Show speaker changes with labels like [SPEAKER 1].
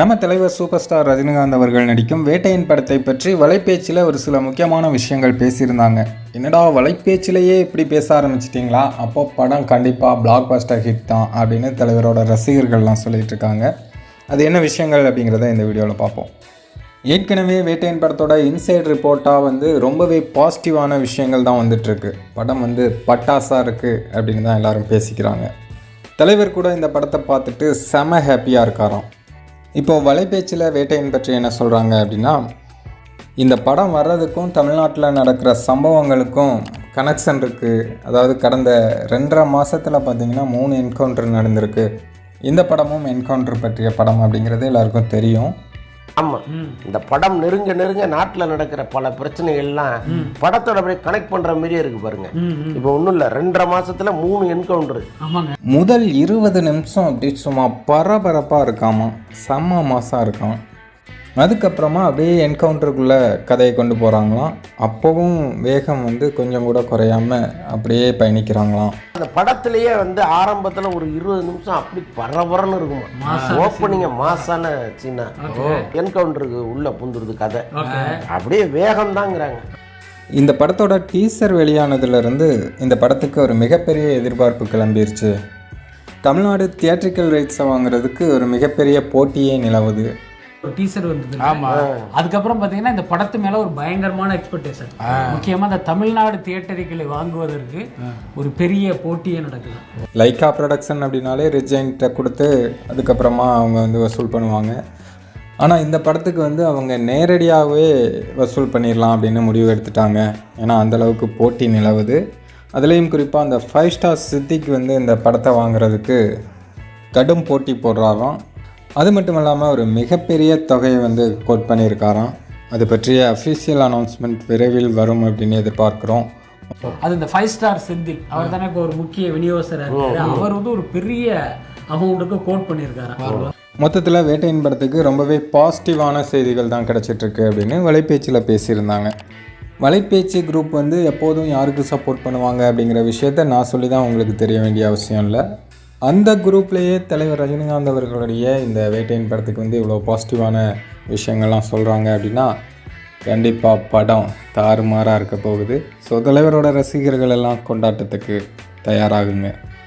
[SPEAKER 1] நம்ம தலைவர் super star Rajinikanth அவர்கள் நடிக்கும் வேட்டையின் படத்தை பற்றி வலைப்பேச்சில் ஒரு சில முக்கியமான விஷயங்கள் பேசியிருந்தாங்க. என்னடா வலைப்பேச்சிலேயே இப்படி பேச ஆரம்பிச்சிட்டிங்களா? அப்போ படம் கண்டிப்பாக பிளாக் பஸ்டர் ஹிட் தான் அப்படின்னு தலைவரோட ரசிகர்கள்லாம் சொல்லிட்டு இருக்காங்க அது என்ன விஷயங்கள் அப்படிங்கிறத இந்த வீடியோவில் பார்ப்போம். ஏற்கனவே வேட்டையன் படத்தோட இன்சைட் ரிப்போர்ட்டாக வந்து ரொம்பவே பாசிட்டிவான விஷயங்கள் தான் வந்துட்டுருக்கு. படம் வந்து பட்டாசாக இருக்குது அப்படின்னு தான் எல்லோரும் பேசிக்கிறாங்க. தலைவர் கூட இந்த படத்தை பார்த்துட்டு செம ஹாப்பியாக இருக்காராம். இப்போது வலைபேச்சில் வேட்டையின் பற்றி என்ன சொல்கிறாங்க அப்படின்னா இந்த படம் வர்றதுக்கும் தமிழ்நாட்டில் நடக்கிற சம்பவங்களுக்கும் கனெக்ஷன் இருக்குது அதாவது கடந்த ரெண்டரை மாதத்தில் பார்த்திங்கன்னா மூணு என்கவுண்டர் நடந்திருக்கு. இந்த படமும் என்கவுண்டர் பற்றிய படம் அப்படிங்கிறது எல்லாருக்கும் தெரியும்.
[SPEAKER 2] ஆமா. இந்த படம் நெருங்க நெருங்க நாட்டுல நடக்கிற பல பிரச்சனைகள்லாம் படத்தோட அப்படியே கனெக்ட் பண்ற மாதிரியே இருக்கு பாருங்க. இப்போ ஒண்ணும் இல்ல ரெண்டரை மாசத்துல மூணு என்கவுண்டர்
[SPEAKER 3] ஆமாங்க.
[SPEAKER 1] முதல் இருபது நிமிஷம் அப்படி சும்மா பரபரப்பாக இருக்காமா? செம்ம மாசாக இருக்கான். அதுக்கப்புறமா அப்படியே என்கவுண்டருக்குள்ளே கதையை கொண்டு போகிறாங்களாம் அப்போவும் வேகம் வந்து கொஞ்சம் கூட குறையாம அப்படியே பயணிக்கிறாங்களாம்.
[SPEAKER 2] அந்த படத்திலேயே வந்து ஆரம்பத்துல ஒரு இருபது நிமிஷம் அப்படி பரபரன்னு இருக்குமா. ஓப்பனிங்க மாசான சீனா என்கவுண்டருக்கு உள்ள புந்துருது கதை. அப்படியே வேகம் தாங்கிறாங்க
[SPEAKER 1] இந்த படத்தோட டீசர் வெளியானதுலேருந்து இந்த படத்துக்கு ஒரு மிகப்பெரிய எதிர்பார்ப்பு கிளம்பிருச்சு. தமிழ்நாடு தியேட்ரிக்கல் ரைட்ஸை வாங்குறதுக்கு ஒரு மிகப்பெரிய போட்டியே நிலவுது.
[SPEAKER 3] ஒரு டீசர் வந்தது ஆமா. அதுக்கப்புறம் பாத்தீங்கன்னா இந்த படத்து மேல ஒரு பயங்கரமான எக்ஸ்பெக்டேஷன் முக்கியமா இந்த தமிழ்நாடு தியேட்டரிகளை வாங்குவதற்கு ஒரு பெரிய போட்டியே நடக்குது.
[SPEAKER 1] லைக்கா ப்ரொடக்ஷன் அப்படின்னாலே ரிஜைன்ட்ட கொடுத்து அதுக்கப்புறமா அவங்க வந்து வசூல் பண்ணுவாங்க. ஆனால் இந்த படத்துக்கு வந்து அவங்க நேரடியாகவே வசூல் பண்ணிடலாம் அப்படின்னு முடிவு எடுத்துட்டாங்க. ஏன்னா அந்தளவுக்கு போட்டி நிலவுது. அதுலேயும் குறிப்பாக அந்த ஃபைவ் ஸ்டார் சித்திக்கு வந்து இந்த படத்தை வாங்குறதுக்கு கடும் போட்டி போடுறாராம். அது மட்டும் இல்லாமல் ஒரு மிகப்பெரிய தொகையை வந்து கோட் பண்ணியிருக்காராம். அது பற்றிய அஃபிஷியல் அனௌன்ஸ்மெண்ட் விரைவில் வரும் அப்படின்னு எதிர்பார்க்குறோம்.
[SPEAKER 3] அது இந்த ஃபைவ் ஸ்டார் செந்தில் அவர் தானே இப்போ ஒரு முக்கிய விநியோகஸ்தராக இருக்காரு. அவர் வந்து ஒரு பெரிய அமௌண்ட்டுக்கு கோட் பண்ணியிருக்காரு
[SPEAKER 1] மொத்தத்தில் வேட்டையின் படத்துக்கு ரொம்பவே பாசிட்டிவான செய்திகள் தான் கிடச்சிட்ருக்கு அப்படின்னு வலைபேச்சில் பேசியிருந்தாங்க. வலைபேச்சு குரூப் வந்து எப்போதும் யாருக்கு சப்போர்ட் பண்ணுவாங்க அப்படிங்கிற விஷயத்த நான் சொல்லி தான் உங்களுக்கு தெரிய வேண்டிய அவசியம் இல்லை. அந்த குரூப்லேயே தலைவர் ரஜினிகாந்த் அவர்களுடைய இந்த வேட்டையின் படத்துக்கு வந்து இவ்வளோ பாசிட்டிவான விஷயங்கள்லாம் சொல்கிறாங்க அப்படின்னா கண்டிப்பாக படம் தாறுமாறாக இருக்க போகுது. ஸோ தலைவரோட ரசிகர்கள் எல்லாம் கொண்டாட்டத்துக்கு தயாராகுங்க.